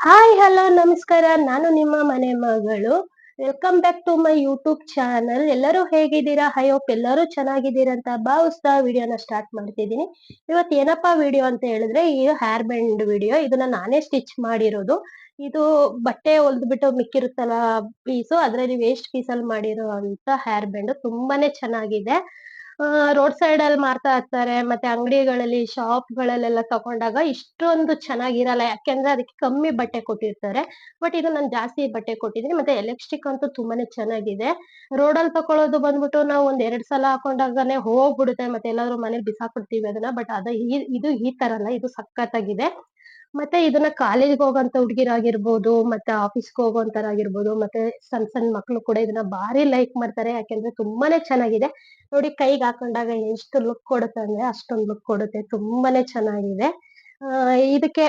Hi hello ನಮಸ್ಕಾರ. ನಾನು ನಿಮ್ಮ ಮನೆ ಮಗಳು. Welcome back to my YouTube channel ಎಲ್ಲರೂ ಹೇಗಿದ್ದೀರಾ? ಐ ಹೋಪ್ ಎಲ್ಲರೂ ಚೆನ್ನಾಗಿದ್ದೀರಾ ಅಂತ ಭಾವಿಸ್ತಾ ವಿಡಿಯೋನ ಸ್ಟಾರ್ಟ್ ಮಾಡ್ತಿದ್ದೀನಿ. ಇವತ್ತು ಏನಪ್ಪಾ ವಿಡಿಯೋ ಅಂತ ಹೇಳಿದ್ರೆ, ಈ ಹೇರ್ ಬ್ಯಾಂಡ್ ವಿಡಿಯೋ ಇದನ್ನ ನಾನೇ ಸ್ಟಿಚ್ ಮಾಡಿರೋದು. ಇದು ಬಟ್ಟೆ ಹೊಲ್ದ್ಬಿಟ್ಟು ಮಿಕ್ಕಿರುತ್ತಲ್ಲ ಪೀಸು ಅದ್ರಲ್ಲಿ ವೇಸ್ಟ್ ಪೀಸಲ್ಲಿ ಮಾಡಿರೋ ಅಂತ ಹೇರ್ ಬ್ಯಾಂಡ್ ತುಂಬಾನೇ ಚೆನ್ನಾಗಿದೆ. ರೋಡ್ ಸೈಡ್ ಅಲ್ಲಿ ಮಾರ್ತಾ ಇರ್ತಾರೆ, ಮತ್ತೆ ಅಂಗಡಿಗಳಲ್ಲಿ ಶಾಪ್ ಗಳಲ್ಲೆಲ್ಲ ತಗೊಂಡಾಗ ಇಷ್ಟೊಂದು ಚೆನ್ನಾಗಿರಲ್ಲ. ಯಾಕೆಂದ್ರೆ ಅದಕ್ಕೆ ಕಮ್ಮಿ ಬಟ್ಟೆ ಕೊಟ್ಟಿರ್ತಾರೆ. ಬಟ್ ಇದು ನಾನು ಜಾಸ್ತಿ ಬಟ್ಟೆ ಕೊಟ್ಟಿದ್ದೀನಿ. ಮತ್ತೆ ಎಲೆಕ್ಟ್ರಿಕ್ ಅಂತೂ ತುಂಬಾನೇ ಚೆನ್ನಾಗಿದೆ. ರೋಡ್ ಅಲ್ಲಿ ತಕೊಳ್ಳೋದು ಬಂದ್ಬಿಟ್ಟು ನಾವು ಒಂದ್ ಎರಡ್ ಸಲ ಹಾಕೊಂಡಾಗನೆ ಹೋಗ್ಬಿಡುತ್ತೆ. ಮತ್ತೆ ಎಲ್ಲಾದ್ರೂ ಮನೇಲಿ ಬಿಸಾಕ್ಬಿಡ್ತೀವಿ ಅದನ್ನ. ಬಟ್ ಅದ ಇದು ಈ ತರ ಅಲ್ಲ ಇದು ಸಖತ್ತಾಗಿದೆ. ಮತ್ತೆ ಇದನ್ನ ಕಾಲೇಜ್ಗೆ ಹೋಗೋಂತ ಹುಡುಗಿರಾಗಿರ್ಬೋದು, ಮತ್ತೆ ಆಫೀಸ್ಗೆ ಹೋಗೋಂತರಾಗಿರ್ಬೋದು, ಮತ್ತೆ ಸಣ್ಣ ಸಣ್ಣ ಮಕ್ಳು ಕೂಡ ಇದನ್ನ ಭಾರಿ ಲೈಕ್ ಮಾಡ್ತಾರೆ. ಯಾಕೆಂದ್ರೆ ತುಂಬಾನೇ ಚೆನ್ನಾಗಿದೆ. ನೋಡಿ ಕೈಗೆ ಹಾಕೊಂಡಾಗ ಎಷ್ಟು ಲುಕ್ ಕೊಡುತ್ತೆ ಅಂದ್ರೆ ಅಷ್ಟೊಂದು ಲುಕ್ ಕೊಡುತ್ತೆ. ತುಂಬಾನೇ ಚೆನ್ನಾಗಿದೆ. ಇದಕ್ಕೆ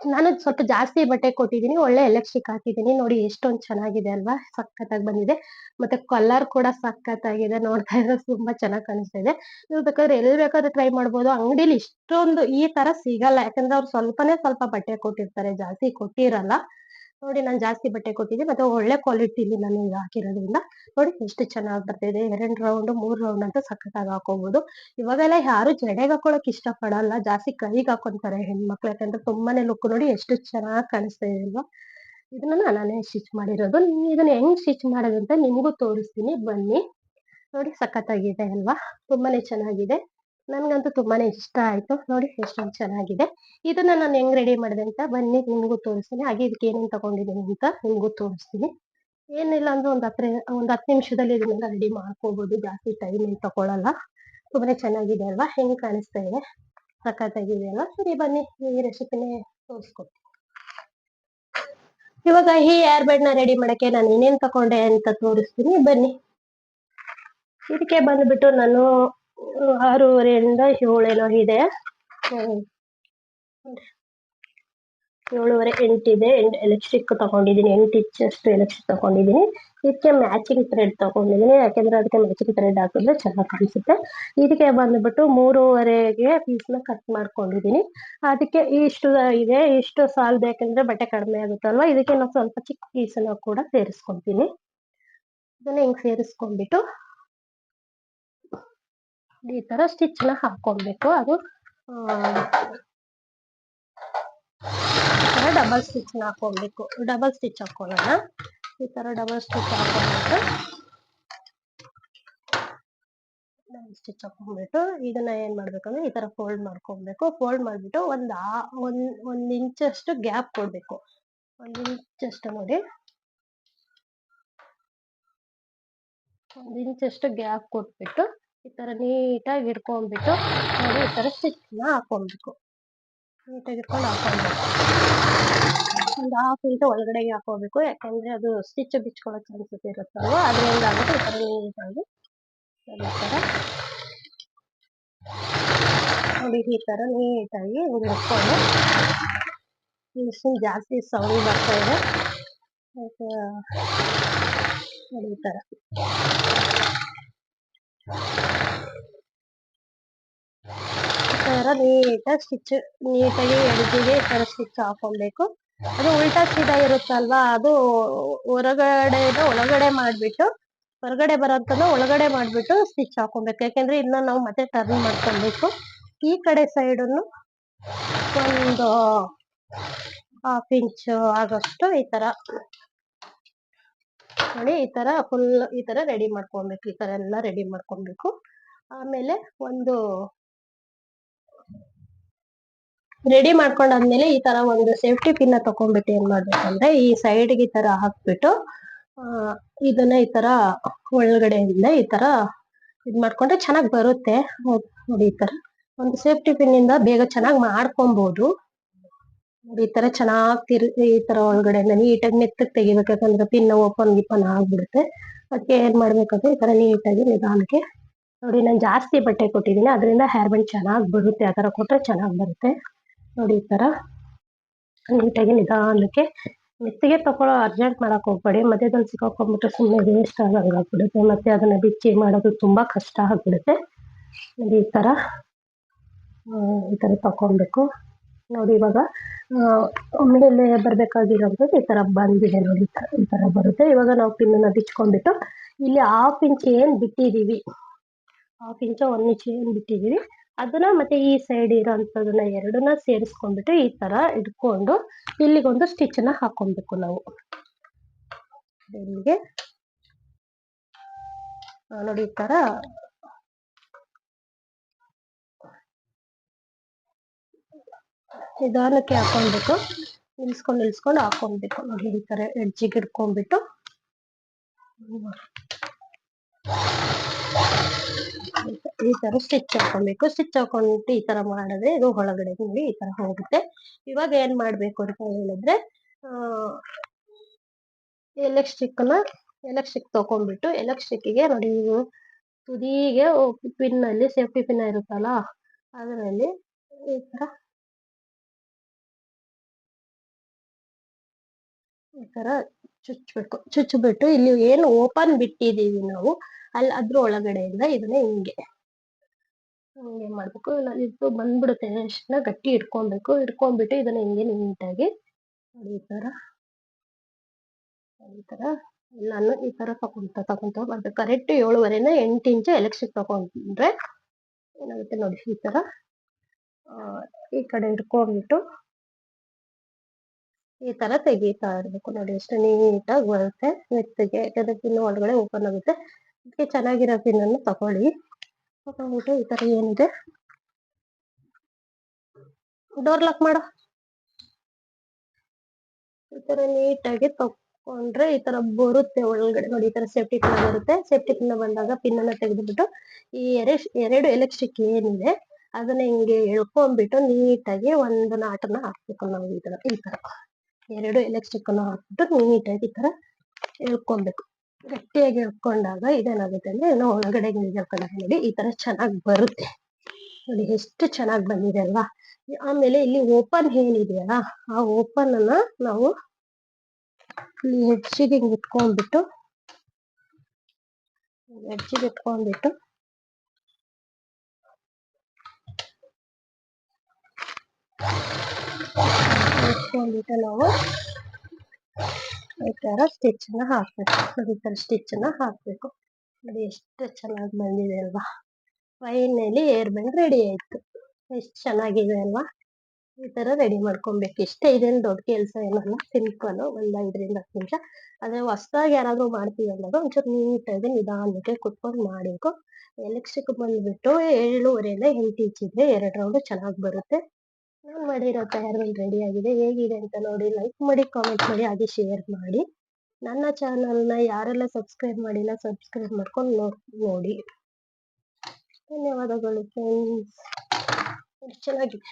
ನಾನು ಸ್ವಲ್ಪ ಜಾಸ್ತಿ ಬಟ್ಟೆ ಕೊಟ್ಟಿದ್ದೀನಿ, ಒಳ್ಳೆ ಎಲೆಕ್ಟ್ರಿಕ್ ಹಾಕಿದ್ದೀನಿ. ನೋಡಿ ಎಷ್ಟೊಂದ್ ಚೆನ್ನಾಗಿದೆ ಅಲ್ವಾ? ಸಖತ್ತಾಗಿ ಬಂದಿದೆ. ಮತ್ತೆ ಕಲರ್ ಕೂಡ ಸಖತ್ತಾಗಿದೆ. ನೋಡ್ತಾ ಇದ್ರೆ ತುಂಬಾ ಚೆನ್ನಾಗಿ ಕಾಣಿಸ್ತಾ ಇದೆ ನೀವು ಬೇಕಾದ್ರೆ ಎಲ್ಲಿ ಬೇಕಾದ್ರೆ ಟ್ರೈ ಮಾಡ್ಬೋದು. ಅಂಗಡಿಲಿ ಇಷ್ಟೊಂದು ಈ ತರ ಸಿಗಲ್ಲ. ಯಾಕಂದ್ರೆ ಅವ್ರು ಸ್ವಲ್ಪನೇ ಸ್ವಲ್ಪ ಬಟ್ಟೆ ಕೊಟ್ಟಿರ್ತಾರೆ. ಜಾಸ್ತಿ ಕೊಟ್ಟಿರಲ್ಲ. ನೋಡಿ ನಾನು ಜಾಸ್ತಿ ಬಟ್ಟೆ ಕೊಟ್ಟಿದ್ದೆ, ಮತ್ತೆ ಒಳ್ಳೆ ಕ್ವಾಲಿಟಿಲಿ ನಾನು ಈಗ ಹಾಕಿರೋದ್ರಿಂದ ನೋಡಿ ಎಷ್ಟು ಚೆನ್ನಾಗಿ ಬರ್ತಿದೆ. ಎರಡು ರೌಂಡ್ ಮೂರ್ ರೌಂಡ್ ಅಂತ ಸಖತ್ತಾಗಿ ಹಾಕೋಬಹುದು ಇವಾಗೆಲ್ಲ ಯಾರು ಜಡೆಗೆ ಹಾಕೊಳಕ್ ಇಷ್ಟ ಪಡಲ್ಲ ಜಾಸ್ತಿ ಕೈಗೆ ಹಾಕೊಂತಾರೆ ಹೆಣ್ಮಕ್ಳು, ಯಾಕಂದ್ರೆ ತುಂಬಾನೇ ಲುಕ್ ನೋಡಿ ಎಷ್ಟು ಚೆನ್ನಾಗಿ ಕಾಣಿಸ್ತಾ ಇದೆ ಅಲ್ವಾ? ಇದನ್ನ ನಾನೇ ಸ್ಟಿಚ್ ಮಾಡಿರೋದು. ಇದನ್ನ ಹೆಂಗ್ ಸ್ಟಿಚ್ ಮಾಡೋದಂತ ನಿಮ್ಗೂ ತೋರಿಸ್ತೀನಿ. ಬನ್ನಿ. ನೋಡಿ ಸಖತ್ತಾಗಿದೆ ಅಲ್ವಾ? ತುಂಬಾನೇ ಚೆನ್ನಾಗಿದೆ. ನನ್ಗಂತೂ ತುಂಬಾನೇ ಇಷ್ಟ ಆಯ್ತು. ನೋಡಿ ಎಷ್ಟೊಂದು ಚೆನ್ನಾಗಿದೆ. ಇದನ್ನ ನಾನು ಹೆಂಗ್ ರೆಡಿ ಮಾಡಿದೆ ಅಂತ ಬನ್ನಿ, ನಿಮ್ಗೂ ತೋರಿಸ್ತೀನಿ. ಹಾಗೆ ಇದಕ್ಕೆ ಏನೇನು ತಗೊಂಡಿದ್ದೀನಿ ಅಂತ ನಿಮ್ಗೂ ತೋರಿಸ್ತೀನಿ. ಏನಿಲ್ಲ ಅಂದ್ರೆ ಒಂದ್ ಹತ್ರ, ಒಂದ್ ಹತ್ತು ನಿಮಿಷದಲ್ಲಿ ಇದನ್ನೆಲ್ಲ ರೆಡಿ ಮಾಡ್ಕೋಬಹುದು ಜಾಸ್ತಿ ಟೈಮ್ ಏನ್ ತಗೊಳಲ್ಲ. ತುಂಬಾನೇ ಚೆನ್ನಾಗಿದೆ ಅಲ್ವಾ? ಹೆಂಗ್ ಕಾಣಿಸ್ತಾ ಇದೆ? ಸಖತ್ತಾಗಿದೆ ಅಲ್ವಾ? ಸರಿ, ಬನ್ನಿ, ಈ ರೆಸಿಪಿನೇ ತೋರಿಸ್ಕೊಡ್ತೀನಿ. ಇವಾಗ ಈ ಏರ್ ಬೆಡ್ನ ರೆಡಿ ಮಾಡಕ್ಕೆ ನಾನು ಏನೇನ್ ತಕೊಂಡೆ ಅಂತ ತೋರಿಸ್ತೀನಿ. ಬನ್ನಿ. ಇದಕ್ಕೆ ಬಂದ್ಬಿಟ್ಟು ನಾನು ಆರೂವರೆಯಿಂದ ಏಳೇನೋ ಇದೆ. ಏಳುವರೆ ಎಂಟಿದೆ ಎಂಟು ಎಲೆಕ್ಟ್ರಿಕ್ ತಗೊಂಡಿದ್ದೀನಿ. ಎಂಟು ಇಂಚಷ್ಟು ಎಲೆಕ್ಟ್ರಿಕ್ ತಗೊಂಡಿದ್ದೀನಿ. ಇದಕ್ಕೆ ಮ್ಯಾಚಿಂಗ್ ಥ್ರೆಡ್ ತಗೊಂಡಿದ್ದೀನಿ. ಯಾಕಂದ್ರೆ ಅದಕ್ಕೆ ಮ್ಯಾಚಿಂಗ್ ಥ್ರೆಡ್ ಹಾಕಿದ್ರೆ ಚೆನ್ನಾಗಿ ಕಾಣಿಸುತ್ತೆ. ಇದಕ್ಕೆ ಬಂದ್ಬಿಟ್ಟು ಮೂರುವರೆಗೆ ಪೀಸ್ನ ಕಟ್ ಮಾಡ್ಕೊಂಡಿದ್ದೀನಿ. ಅದಕ್ಕೆ ಇಷ್ಟು ಇದೆ. ಇಷ್ಟು ಸಾಲ್ ಬೇಕಂದ್ರೆ ಬಟ್ಟೆ ಕಡಿಮೆ ಆಗುತ್ತಲ್ವಾ? ಇದಕ್ಕೆ ನಾವು ಸ್ವಲ್ಪ ಚಿಕ್ಕ ಪೀಸನ್ನು ಕೂಡ ಸೇರಿಸ್ಕೊತೀನಿ ಇದನ್ನ ಹಿಂಗ್ ಸೇರಿಸ್ಕೊಂಡ್ಬಿಟ್ಟು ಈ ತರ ಸ್ಟಿಚ್ನ ಹಾಕೊಳ್ಬೇಕು ಅದು ಡಬಲ್ ಸ್ಟಿಚ್ನ ಹಾಕೊಳ್ಬೇಕು ಡಬಲ್ ಸ್ಟಿಚ್ ಹಾಕೊಳ್ಳೋಣ ಈ ತರ ಡಬಲ್ ಸ್ಟಿಚ್ ಹಾಕೊಂಡ್ಬಿಟ್ಟು ಡಬಲ್ ಸ್ಟಿಚ್ ಹಾಕೊಂಡ್ಬಿಟ್ಟು ಇದನ್ನ ಏನ್ ಮಾಡ್ಬೇಕಂದ್ರೆ ಈ ತರ ಫೋಲ್ಡ್ ಮಾಡ್ಕೊಬೇಕು ಫೋಲ್ಡ್ ಮಾಡ್ಬಿಟ್ಟು ಒಂದ್ ಒಂದ್ ಒಂದ್ ಇಂಚಷ್ಟು ಗ್ಯಾಪ್ ಕೊಡ್ಬೇಕು. ಒಂದ್ ಇಂಚಷ್ಟು ನೋಡಿ. ಒಂದ್ ಇಂಚಷ್ಟು ಗ್ಯಾಪ್ ಕೊಟ್ಬಿಟ್ಟು ಈ ತರ ನೀಟಾಗಿ ಹಿಡ್ಕೊಂಡ್ಬಿಟ್ಟು ನೋಡಿ ಈ ತರ ಸ್ಟಿಚ್ನ ಹಾಕೊಳ್ಬೇಕು ನೀಟಾಗಿ ಹಿಡ್ಕೊಂಡು ಹಾಕೊಳ್ಬೇಕು ಒಂದು ಹಾಫ್ ಇಂಟು ಒಳಗಡೆಗೆ ಹಾಕೋಬೇಕು. ಯಾಕಂದ್ರೆ ಅದು ಸ್ಟಿಚ್ ಬಿಚ್ಕೊಳ್ಳೋ ಚಾನ್ಸಸ್ ಇರುತ್ತಲ್ವ? ಅದರಿಂದ ಆಗುತ್ತೆ ಈ ತರ ನೀಟಾಗಿ. ಥರ ನೋಡಿ ಈ ತರ ನೀಟಾಗಿ ಹಿಡ್ಕೊಂಡು. ಮಿಷಿನ್ ಜಾಸ್ತಿ ಸೌಂಡ್ ಬರ್ತಾ ಇದೆ. ನೋಡಿ ಈ ತರ. ತರ ನೀಟಾಗಿ ಸ್ಟಿಚ್ ನೀಟಾಗಿ ಎಡ್ಜಿಗೆ ಈ ಥರ ಸ್ಟಿಚ್ ಹಾಕೊಬೇಕು. ಅದು ಉಲ್ಟಾ ಸೀದಾ ಇರುತ್ತಲ್ವಾ, ಅದು ಹೊರಗಡೆ ಒಳಗಡೆ ಮಾಡಿಬಿಟ್ಟು, ಹೊರಗಡೆ ಬರೋಂಥದ್ದು ಒಳಗಡೆ ಮಾಡಿಬಿಟ್ಟು ಸ್ಟಿಚ್ ಹಾಕೊಬೇಕು. ಯಾಕೆಂದರೆ ಇದನ್ನ ನಾವು ಮತ್ತೆ ಟರ್ನ್ ಮಾಡ್ಕೊಬೇಕು. ಈ ಕಡೆ ಸೈಡ್ ಅನ್ನು ಒಂದು ಹಾಫ್ ಇಂಚ್ ಆಗೋಷ್ಟು ಈ ತರ ನೋಡಿ ಈ ತರ ಫುಲ್ ಈ ತರ ರೆಡಿ ಮಾಡ್ಕೊಬೇಕು. ಈ ಥರ ಎಲ್ಲ ರೆಡಿ ಮಾಡ್ಕೊಬೇಕು. ಆಮೇಲೆ ಒಂದು ರೆಡಿ ಮಾಡ್ಕೊಂಡಾದ್ಮೇಲೆ ಈ ತರ ಒಂದು ಸೇಫ್ಟಿ ಪಿನ್ ತಕೊಂಡ್ಬಿಟ್ಟು ಏನ್ ಮಾಡ್ಬೇಕಂದ್ರೆ ಈ ಸೈಡ್ಗೆ ಈ ತರ ಹಾಕ್ಬಿಟ್ಟು ಇದನ್ನ ಈ ತರ ಒಳಗಡೆಯಿಂದ ಈ ತರ ಇದ್ ಮಾಡ್ಕೊಂಡ್ರೆ ಚೆನ್ನಾಗ್ ಬರುತ್ತೆ. ನೋಡಿ ಈ ತರ. ಒಂದು ಸೇಫ್ಟಿ ಪಿನ್ ಇಂದ ಬೇಗ ಚೆನ್ನಾಗ್ ನೋಡಿ ಈ ತರ ಚೆನ್ನಾಗ್ ತಿರು, ಈ ತರ ಒಳಗಡೆಯಿಂದ ನೀಟಾಗಿ ಮೆತ್ತಗ್ ತೆಗಿಬೇಕು. ಯಾಕಂದ್ರೆ ಪಿನ್ ಓಪನ್ ಗಿಪನ್ ಆಗ್ಬಿಡುತ್ತೆ. ಅದಕ್ಕೆ ಏನ್ ಮಾಡ್ಬೇಕಂದ್ರೆ ಈ ತರ ನೀಟಾಗಿ ನಿಧಾನಕ್ಕೆ, ನೋಡಿ ನಾನು ಜಾಸ್ತಿ ಬಟ್ಟೆ ಕೊಟ್ಟಿದ್ದೀನಿ. ಅದರಿಂದ ಹೇರ್ ಬ್ಯಾಂಡ್ ಚೆನ್ನಾಗ್ ಬರುತ್ತೆ. ಆ ತರ ಕೊಟ್ರೆ ಚೆನ್ನಾಗ್ ಬರುತ್ತೆ. ನೋಡಿ ಈ ಥರ ನೀಟಾಗಿ ನಿಧಾನಕ್ಕೆ ಮೆತ್ತಿಗೆ ತಗೊಳ್ಳೋ ಅರ್ಜೆಂಟ್ ಮಾಡೋಕೆ ಹೋಗ್ಬೇಡಿ. ಮಧ್ಯದಲ್ಲಿ ಸಿಕ್ಕಾಕೊಂಡ್ಬಿಟ್ರೆ ಸುಮ್ಮನೆ ವೇಸ್ಟ್ ಆಗಂಗಾಗ್ಬಿಡುತ್ತೆ ಮತ್ತೆ ಅದನ್ನ ಬಿಚ್ಚಿ ಮಾಡೋದು ತುಂಬ ಕಷ್ಟ ಆಗ್ಬಿಡುತ್ತೆ. ನೋಡಿ ಈ ಥರ ಈ ಥರ ತಕೊಳ್ಬೇಕು ನೋಡಿ ಇವಾಗ ಒಮ್ಮೆಲೆ ಬರಬೇಕಾಗಿರೋದು ಈ ಥರ ಬಂದಿದೆ ನೋಡಿ ಈ ಥರ ಬರುತ್ತೆ. ಇವಾಗ ನಾವು ಪಿನ್ನನ್ನು ಬಿಚ್ಕೊಂಡ್ಬಿಟ್ಟು ಇಲ್ಲಿ ಹಾಫ್ ಇಂಚ್ ಏನು ಬಿಟ್ಟಿದ್ದೀವಿ ಹಾಫ್ ಇಂಚ ಒನ್ ಇಂಚ್ ಏನು ಬಿಟ್ಟಿದೀವಿ? ಅದನ್ನ ಮತ್ತೆ ಈ ಸೈಡ್ ಇರೋಂಥದನ್ನ ಎರಡನ್ನ ಸೇರಿಸ್ಕೊಂಡ್ಬಿಟ್ಟು ಈ ತರ ಇಟ್ಕೊಂಡು ಇಲ್ಲಿಗೊಂದು ಸ್ಟಿಚ್ನ ಹಾಕೊಬೇಕು ನಾವು. ಇಲ್ಲಿಗೆ ನೋಡಿ ಈ ತರ. ನಿಧಾನಕ್ಕೆ ಹಾಕೊಂಡ್ಬಿಟ್ಟು ನಿಲ್ಸ್ಕೊಂಡು ನಿಲ್ಸ್ಕೊಂಡು ಹಾಕೊಂಡ್ಬೇಕು ನೋಡಿ ಈ ತರ ಎಡ್ಜಿಗೆ ಇಟ್ಕೊಂಡ್ಬಿಟ್ಟು. ಈ ತರ ಸ್ಟಿಚ್ ಹಾಕೊಬೇಕು ಸ್ಟಿಚ್ ಹಾಕೊಂಡ್ಬಿಟ್ಟು ಈ ತರ ಮಾಡಿದ್ರೆ ಇದು ಒಳಗಡೆ ನೋಡಿ ಈ ತರ ಹೋಗುತ್ತೆ. ಇವಾಗ ಏನ್ ಮಾಡ್ಬೇಕು ಅಂತ ಹೇಳಿದ್ರೆ, ಆ ಎಲೆಕ್ಟ್ರಿಕ್ನ ಎಲೆಕ್ಟ್ರಿಕ್ ತಕೊಂಡ್ಬಿಟ್ಟು ಎಲೆಕ್ಟ್ರಿಕ್ಗೆ ನೋಡಿ ನೀವು ತುದಿಗೆ ಪಿನ್ ಅಲ್ಲಿ ಸೇಫ್ಟಿ ಪಿನ್ ಇರುತ್ತಲ್ಲ, ಅದರಲ್ಲಿ ಈ ತರ ಈ ತರ ಚುಚ್ಬೇಕು. ಚುಚ್ಬಿಟ್ಟು ಇಲ್ಲಿ ಏನು ಓಪನ್ ಬಿಟ್ಟಿದೀವಿ ನಾವು ಅಲ್ಲಿ ಅದ್ರ ಒಳಗಡೆಯಿಂದ ಇದನ್ನ ಹಿಂಗೆ. ಹಿಂಗೆ ಮಾಡ್ಬೇಕು. ಇದು ಬಂದ್ಬಿಡುತ್ತೆ ಅಷ್ಟನ್ನ ಗಟ್ಟಿ ಇಟ್ಕೊಬೇಕು ಇಟ್ಕೊಂಡ್ಬಿಟ್ಟು ಇದನ್ನ ಹಿಂಗೆ ನೀಟಾಗಿ ಈ ತರ ಈ ತರ ಎಲ್ಲಾನು ಈ ತರ ತಕೊಂತ ತಕೊಂತ ಮತ್ತೆ ಕರೆಕ್ಟ್ ಏಳುವರೆನ ಎಂಟು ಇಂಚು ಎಲೆಕ್ಟ್ರಿಕ್ ತಗೊಂಡ್ರೆ ಏನಾಗುತ್ತೆ ನೋಡಿ ಈ ತರ ಆ, ಈ ಕಡೆ ಇಟ್ಕೊಂಡ್ಬಿಟ್ಟು ಈ ತರ ತೆಗಿತಾ ಇರ್ಬೇಕು ನೋಡಿ. ಎಷ್ಟು ನೀಟಾಗಿ ಬರುತ್ತೆ. ಮೆತ್ತಗೆ ಯಾಕಂದ್ರೆ ಪಿನ್ ಒಳಗಡೆ ಓಪನ್ ಆಗುತ್ತೆ. ಅದಕ್ಕೆ ಚೆನ್ನಾಗಿರೋ ಪಿನ್ ಅನ್ನು ತಗೊಳ್ಳಿ. ತಗೊಂಡ್ಬಿಟ್ಟು ಈ ತರ ಏನಿದೆ? ಡೋರ್ ಲಾಕ್ ಮಾಡು. ಈ ನೀಟಾಗಿ ತಕೊಂಡ್ರೆ ಈ ತರ ಬರುತ್ತೆ ಒಳಗಡೆ ನೋಡಿ, ಈ ತರ ಸೇಫ್ಟಿ ಪಿನ್ ಬರುತ್ತೆ. ಸೇಫ್ಟಿ ಪಿನ್ ಬಂದಾಗ ಪಿನ್ ಅನ್ನ ತೆಗೆದುಬಿಟ್ಟು ಈ ಎರೆ- ಎರಡು ಎಲೆಕ್ಟ್ರಿಕ್ ಏನಿದೆ, ಅದನ್ನ ಹಿಂಗೆ ಎಳ್ಕೊಂಡ್ಬಿಟ್ಟು ನೀಟಾಗಿ ಒಂದು ನಾಟನ ಹಾಕ್ಬೇಕು ನಾವು ಈ ತರ ಈ ತರ. ಎರಡು ಎಲೆಕ್ಟ್ರಿಕ್ ಅನ್ನು ಹಾಕ್ಬಿಟ್ಟು ನೀಟಾಗಿ ಈ ತರ ಎಳ್ಕೊಬೇಕು ಗಟ್ಟಿಯಾಗಿ ಇಟ್ಕೊಂಡಾಗ ಇದೇನಾಗುತ್ತೆ ಅಂದ್ರೆ, ಏನೋ ಒಳಗಡೆ ಎಳ್ಕೊಂಡಾಗ ನೋಡಿ ಈ ತರ ಚೆನ್ನಾಗಿ ಬರುತ್ತೆ. ನೋಡಿ ಎಷ್ಟು ಚೆನ್ನಾಗಿ ಬಂದಿದೆ ಅಲ್ವಾ? ಆಮೇಲೆ ಇಲ್ಲಿ ಓಪನ್ ಏನಿದೆಯಲ್ಲ, ಆ ಓಪನ್ ಅನ್ನ ನಾವು ಇಲ್ಲಿ ಹೆಚ್ಚಿಗೆ ಹಿಂಗ್ ಇಟ್ಕೊಂಡ್ಬಿಟ್ಟು ಹೆಚ್ಚಿಗೆ ಇಟ್ಕೊಂಡ್ಬಿಟ್ಟು ಇಟ್ಕೊಂಡ್ಬಿಟ್ಟು ನಾವು ಈ ತರ ಸ್ಟಿಚ್ನ ಹಾಕ್ಬೇಕು. ನೋಡಿ ಈ ಸ್ಟಿಚ್ನ ಹಾಕ್ಬೇಕು. ನೋಡಿ ಎಷ್ಟು ಚೆನ್ನಾಗಿ ಬಂದಿದೆ ಅಲ್ವಾ? ಫೈನಲಿ ಏರ್ ಬ್ಯಾಂಡ್ ರೆಡಿ ಆಯ್ತು. ಎಷ್ಟು ಚೆನ್ನಾಗಿದೆ ಅಲ್ವಾ? ಈ ತರ ರೆಡಿ ಮಾಡ್ಕೊಬೇಕು. ಇಷ್ಟೇ ಇದೇನು ದೊಡ್ಡ ಕೆಲಸ ಏನಲ್ಲ. ಸಿಂಪಲ್ ಒಂದ್ ಐದರಿಂದ ಹತ್ತು ನಿಮಿಷ. ಆದ್ರೆ ಹೊಸದಾಗಿ ಯಾರಾದ್ರು ಮಾಡ್ತೀವಿ ಅಂದಾಗ ಒಂಚೂರು ನೀಟಾಗಿ ನಿಧಾನಕ್ಕೆ ಕುತ್ಕೊಂಡು ಮಾಡಬೇಕು. ಎಲೆಕ್ಟ್ರಿಕ್ ಬಂದ್ಬಿಟ್ಟು ಏಳುವರೆಯಿಂದ ಎಂಟು ಇಚ್ಚಿದ್ರೆ ಎರಡು ರೌಂಡ್ ಚೆನ್ನಾಗಿ ಬರುತ್ತೆ. ನಾನು ಮಾಡಿರೋ ರೆಡಿ ಆಗಿದೆ. ಹೇಗಿದೆ ಅಂತ ನೋಡಿ ಲೈಕ್ ಮಾಡಿ ಕಾಮೆಂಟ್ ಮಾಡಿ, ಹಾಗೆ ಶೇರ್ ಮಾಡಿ. ನನ್ನ ಚಾನಲ್ನ ಯಾರೆಲ್ಲ ಸಬ್ಸ್ಕ್ರೈಬ್ ಮಾಡಿಲ್ಲ ಸಬ್ಸ್ಕ್ರೈಬ್ ಮಾಡ್ಕೊಂಡು ನೋಡಿ. ಧನ್ಯವಾದಗಳು ಫ್ರೆಂಡ್ಸ್ ಚೆನ್ನಾಗಿದೆ